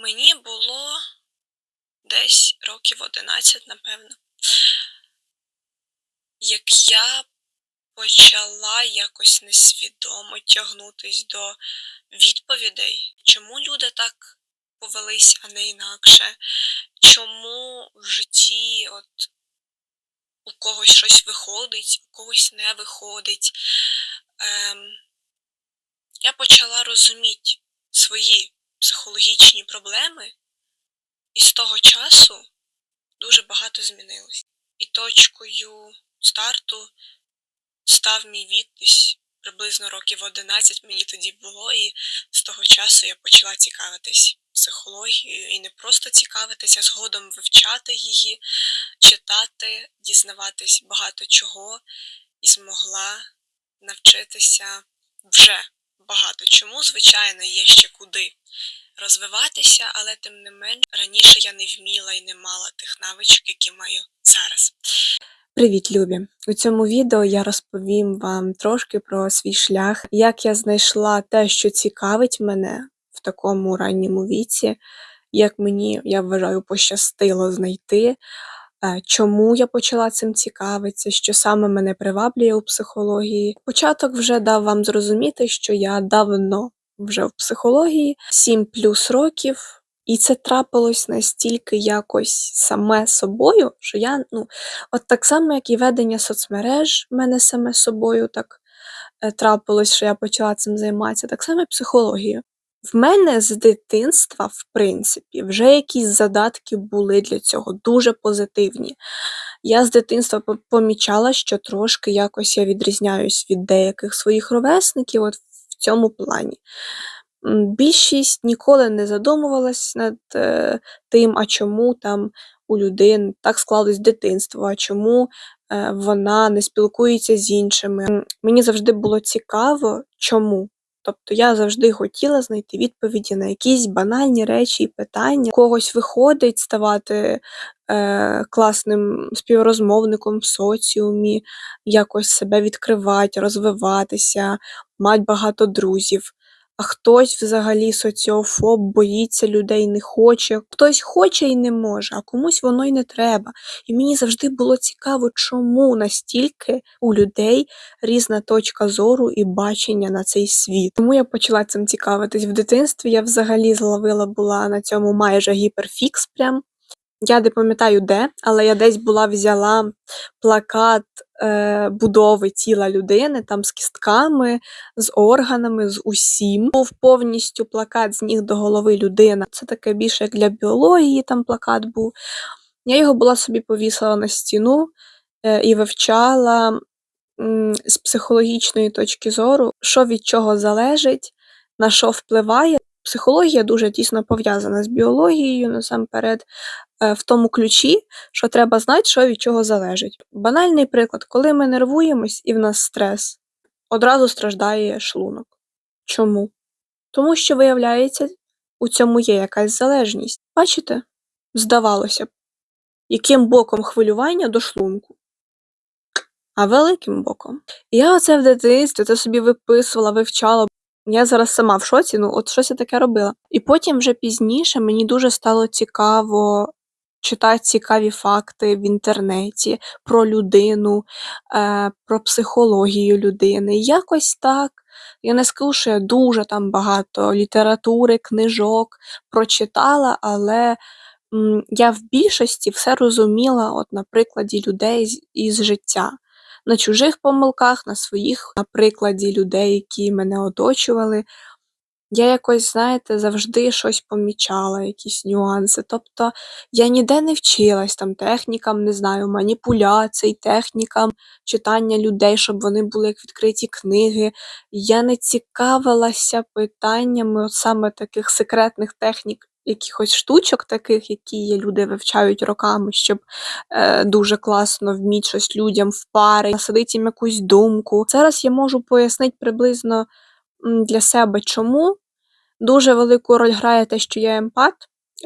Мені було десь років 11, напевно. Як я почала якось несвідомо тягнутись до відповідей, чому люди так повелись, а не інакше, чому в житті от у когось щось виходить, у когось не виходить. Ем, я почала розуміти свої психологічні проблеми, і з того часу дуже багато змінилось. І точкою старту став мій вік десь приблизно років 11 мені тоді було, і з того часу я почала цікавитись психологією і не просто цікавитись, а згодом вивчати її, читати, дізнаватись багато чого і змогла навчитися вже багато чому. Звичайно, є ще куди розвиватися, але тим не менш раніше я не вміла і не мала тих навичок, які маю зараз. Привіт, любі! У цьому відео я розповім вам трошки про свій шлях, як я знайшла те, що цікавить мене в такому ранньому віці, як мені, я вважаю, пощастило знайти, е, чому я почала цим цікавитися, що саме мене приваблює у психології. Початок вже дав вам зрозуміти, що я давно вже в психології, 7 плюс років. І це трапилось настільки якось саме собою, що я, ну, от так само, як і ведення соцмереж в мене саме собою так е, трапилось, що я почала цим займатися, так само і психологією. В мене з дитинства, в принципі, вже якісь задатки були для цього, дуже позитивні. Я з дитинства по- помічала, що трошки якось я відрізняюсь від деяких своїх ровесників от в цьому плані. Більшість ніколи не задумувалась над е, тим, а чому там у людини так склалось дитинство, а чому е, вона не спілкується з іншими. Мені завжди було цікаво, чому. Тобто я завжди хотіла знайти відповіді на якісь банальні речі і питання. Когось виходить ставати е, класним співрозмовником в соціумі, якось себе відкривати, розвиватися, мати багато друзів. А хтось взагалі соціофоб, боїться людей, не хоче. Хтось хоче і не може, а комусь воно й не треба. І мені завжди було цікаво, чому настільки у людей різна точка зору і бачення на цей світ. Тому я почала цим цікавитись в дитинстві. Я взагалі зловила була на цьому майже гіперфікс. Прям я не пам'ятаю де, але я десь була взяла плакат е, будови тіла людини, там з кістками, з органами, з усім. Був повністю плакат з ніг до голови людина. Це таке більше як для біології, там плакат був. Я його була собі повісила на стіну е, і вивчала м, з психологічної точки зору, що від чого залежить, на що впливає. Психологія дуже тісно пов'язана з біологією насамперед, е, в тому ключі, що треба знати, що від чого залежить. Банальний приклад, коли ми нервуємось і в нас стрес, одразу страждає шлунок. Чому? Тому що, виявляється, у цьому є якась залежність. Бачите? Здавалося б, яким боком хвилювання до шлунку, а великим боком. Я оце в дитинстві це собі виписувала, вивчала. Я зараз сама в шоці, ну от щось я таке робила. І потім вже пізніше мені дуже стало цікаво читати цікаві факти в інтернеті про людину, е, про психологію людини. Якось так. Я не скажу, що я дуже там багато літератури, книжок прочитала, але я в більшості все розуміла от на прикладі людей із життя. На чужих помилках, на своїх, на прикладі людей, які мене оточували. Я якось, знаєте, завжди щось помічала, якісь нюанси. Тобто я ніде не вчилась там технікам, не знаю, маніпуляцій, технікам читання людей, щоб вони були як відкриті книги. Я не цікавилася питаннями от саме таких секретних технік, якихось штучок таких, які люди вивчають роками, щоб е, дуже класно вміти щось людям в пари, насадити їм якусь думку. Зараз я можу пояснити приблизно для себе чому. Дуже велику роль грає те, що я емпат,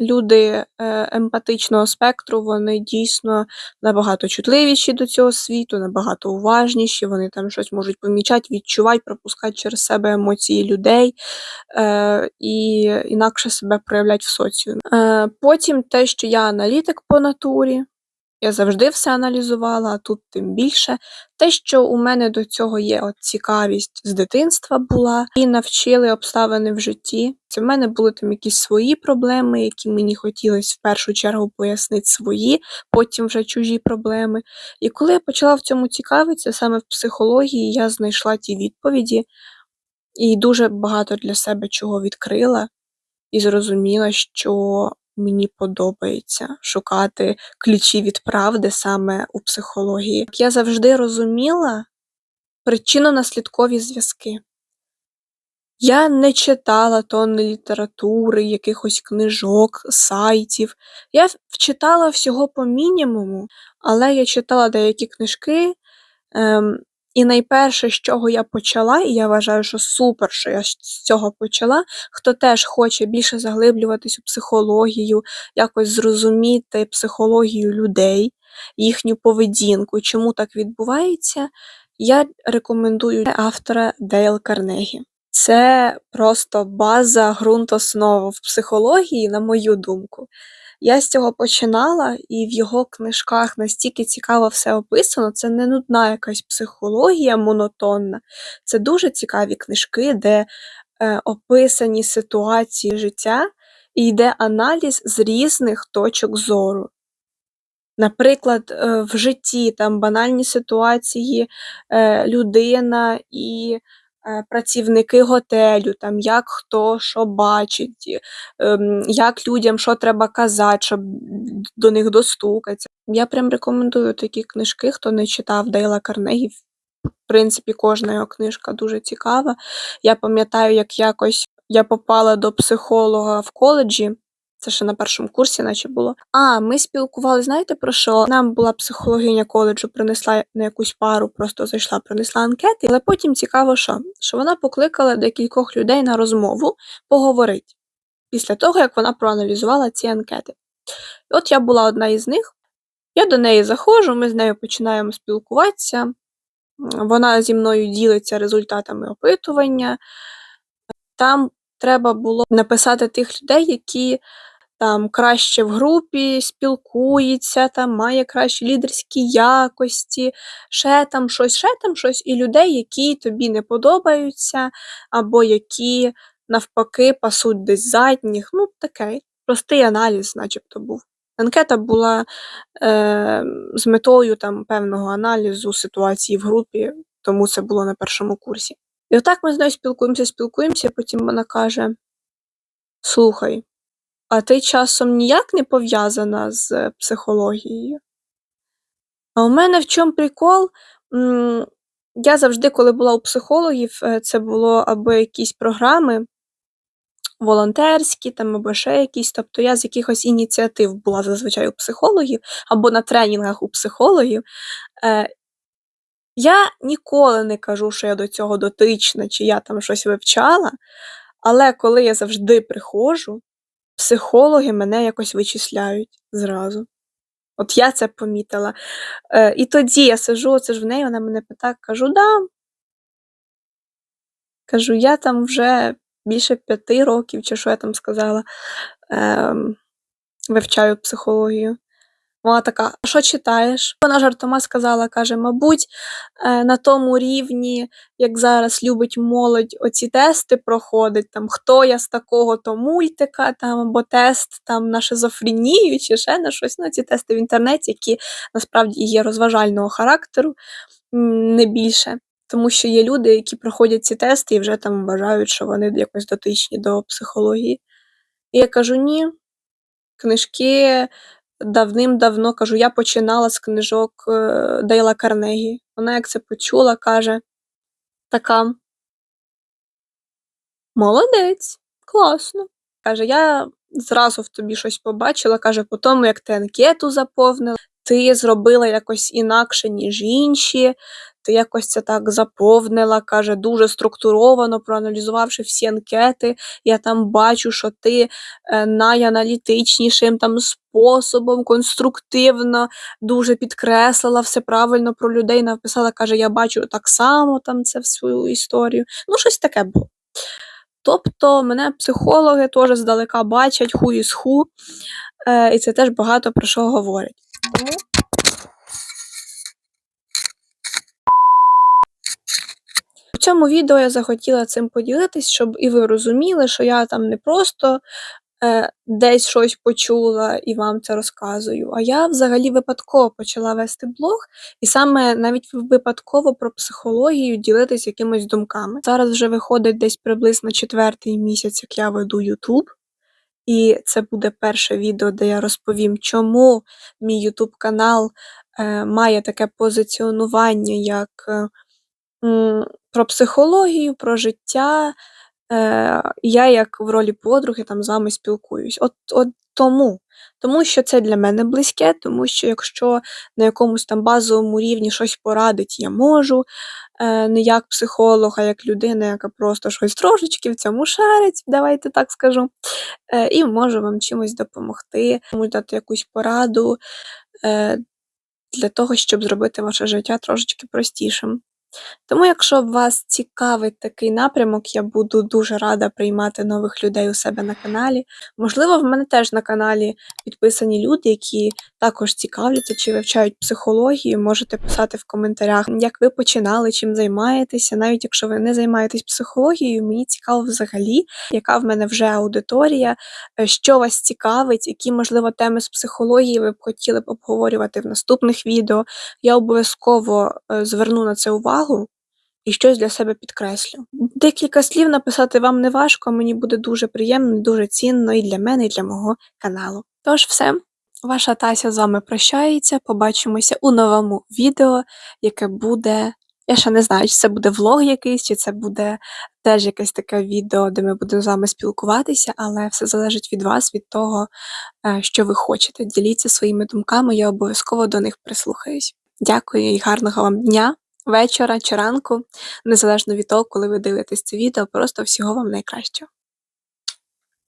люди е, емпатичного спектру, вони дійсно набагато чутливіші до цього світу, набагато уважніші, вони там щось можуть помічати, відчувати, пропускати через себе емоції людей е, і інакше себе проявлять в соціумі. Е, потім те, що я аналітик по натурі, я завжди все аналізувала, а тут тим більше. Те, що у мене до цього є от цікавість з дитинства була, і навчили обставини в житті. Це в мене були там якісь свої проблеми, які мені хотілося в першу чергу пояснити свої, потім вже чужі проблеми. І коли я почала в цьому цікавитися, саме в психології, я знайшла ті відповіді і дуже багато для себе чого відкрила, і зрозуміла, що мені подобається шукати ключі від правди саме у психології. Я завжди розуміла причинно-наслідкові зв'язки. Я не читала тонни літератури, якихось книжок, сайтів. Я вчитала всього по мінімуму, але я читала деякі книжки. Ем, і найперше, з чого я почала, і я вважаю, що супер, що я з цього почала, хто теж хоче більше заглиблюватись у психологію, якось зрозуміти психологію людей, їхню поведінку, чому так відбувається, я рекомендую автора Дейл Карнегі. Це просто база, ґрунт основа в психології, на мою думку. Я з цього починала, і в його книжках настільки цікаво все описано. Це не нудна якась психологія монотонна. Це дуже цікаві книжки, де е, описані ситуації життя і йде аналіз з різних точок зору. Наприклад, е, в житті там банальні ситуації, е, людина і працівники готелю, там як хто що бачить, ем, як людям що треба казати, щоб до них достукатися. Я прям рекомендую такі книжки, хто не читав Дейла Карнегі. В принципі, кожна його книжка дуже цікава. Я пам'ятаю, як якось я попала до психолога в коледжі. Це ще на першому курсі, наче було. А, ми спілкували, знаєте про що? Нам була психологиня коледжу, принесла на якусь пару, просто зайшла, принесла анкети, але потім цікаво, що? Що вона покликала декількох людей на розмову поговорити після того, як вона проаналізувала ці анкети. І от я була одна із них, я до неї заходжу, ми з нею починаємо спілкуватися. Вона зі мною ділиться результатами опитування. Там треба було написати тих людей, які там краще в групі спілкується, там має кращі лідерські якості, ще там щось, ще там щось, і людей, які тобі не подобаються, або які навпаки пасуть десь задніх. Ну, таке. Простий аналіз, начебто, був. Анкета була е, з метою там певного аналізу ситуації в групі, тому це було на першому курсі. І отак ми з нею спілкуємося, спілкуємося, потім вона каже: Слухай, а ти часом ніяк не пов'язана з е, психологією? А у мене в чому прикол? Я завжди, коли була у психологів, е, це було або якісь програми волонтерські, там, або ще якісь. Тобто я з якихось ініціатив була зазвичай у психологів, або на тренінгах у психологів. Е, Я ніколи не кажу, що я до цього дотична, чи я там щось вивчала, але коли я завжди приходжу, психологи мене якось вичисляють зразу. От я це помітила. Е, і тоді я сижу, оце ж в неї, вона мене питає, кажу, да. Кажу, я там вже більше п'яти років, чи що я там сказала, е, вивчаю психологію. Вона така, а що читаєш? Вона жартома сказала, каже, мабуть, е, на тому рівні, як зараз любить молодь оці тести проходить, там хто я з такого то мультика, там або тест там на шизофренію, чи ще на щось. Ну, ці тести в інтернеті, які насправді є розважального характеру, не більше. Тому що є люди, які проходять ці тести і вже там вважають, що вони якось дотичні до психології. І я кажу: ні, книжки давним-давно кажу, я починала з книжок е, Дейла Карнегі. Вона як це почула, каже: така. Молодець, класно. Каже, я зразу в тобі щось побачила. Каже, по тому, як ти анкету заповнила, ти зробила якось інакше, ніж інші. Ти якось це так заповнила, каже, дуже структуровано, проаналізувавши всі анкети. Я там бачу, що ти е, найаналітичнішим там способом, конструктивно, дуже підкреслила все правильно про людей. Написала, каже, я бачу так само там це в свою історію. Ну, щось таке було. Тобто мене психологи теж здалека бачать ху із ху, е, і це теж багато про що говорить. Тому цьому відео я захотіла цим поділитись, щоб і ви розуміли, що я там не просто е, десь щось почула і вам це розказую, а я взагалі випадково почала вести блог, і саме навіть випадково про психологію ділитись якимись думками. Зараз вже виходить десь приблизно четвертий місяць, як я веду YouTube. І це буде перше відео, де я розповім, чому мій YouTube канал е, має таке позиціонування, як е, про психологію, про життя. Е, я як в ролі подруги там з вами спілкуюсь. От, от тому. Тому що це для мене близьке, тому що якщо на якомусь там базовому рівні щось порадить, я можу. Е, не як психолог, а як людина, яка просто щось трошечки в цьому шарить, давайте так скажу. Е, і можу вам чимось допомогти, комусь дати якусь пораду для того, щоб зробити ваше життя трошечки простішим. Тому, якщо вас цікавить такий напрямок, я буду дуже рада приймати нових людей у себе на каналі. Можливо, в мене теж на каналі підписані люди, які також цікавляться чи вивчають психологію. Можете писати в коментарях, як ви починали, чим займаєтеся. Навіть якщо ви не займаєтесь психологією, мені цікаво взагалі, яка в мене вже аудиторія, е, що вас цікавить, які, можливо, теми з психології ви б хотіли б обговорювати в наступних відео. Я обов'язково е, зверну на це увагу і щось для себе підкреслю. Декілька слів написати вам не важко, мені буде дуже приємно, дуже цінно і для мене, і для мого каналу. Тож все, ваша Тася з вами прощається. Побачимося у новому відео, яке буде. Я ще не знаю, чи це буде влог якийсь, чи це буде теж якесь таке відео, де ми будемо з вами спілкуватися, але все залежить від вас, від того, е, що ви хочете. Діліться своїми думками, я обов'язково до них прислухаюсь. Дякую і гарного вам дня, вечора чи ранку, незалежно від того, коли ви дивитесь це відео, просто всього вам найкращого.